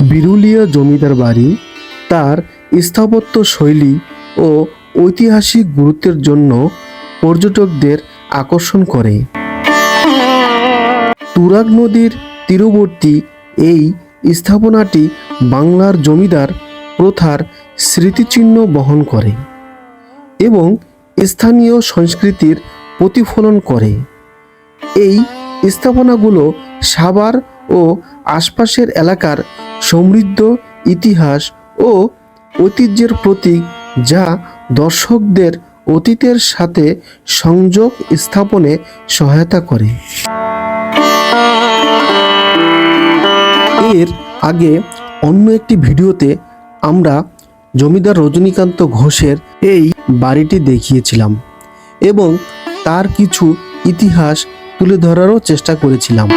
বিরুলিয়া জমিদার বাড়ি তার স্থাপত্য শৈলী ও ঐতিহাসিক গুরুত্বের জন্য পর্যটকদের আকর্ষণ করে। তুরাগ নদীর তীরবর্তী এই স্থাপনাটি বাংলার জমিদার প্রথার স্মৃতিচিহ্ন বহন করে এবং স্থানীয় সংস্কৃতির প্রতিফলন করে। এই স্থাপনাগুলো সাভার ও আশপাশের এলাকার সমৃদ্ধ ইতিহাস ও ঐতিহ্যের প্রতীক যা দর্শকদের অতীতের সাথে সংযোগ স্থাপনে সহায়তা করে। এর আগে অন্য একটি ভিডিওতে আমরা জমিদার রজনীকান্ত ঘোষের এই বাড়িটি দেখিয়েছিলাম এবং তার কিছু ইতিহাস তুলে ধরারও চেষ্টা করেছিলাম।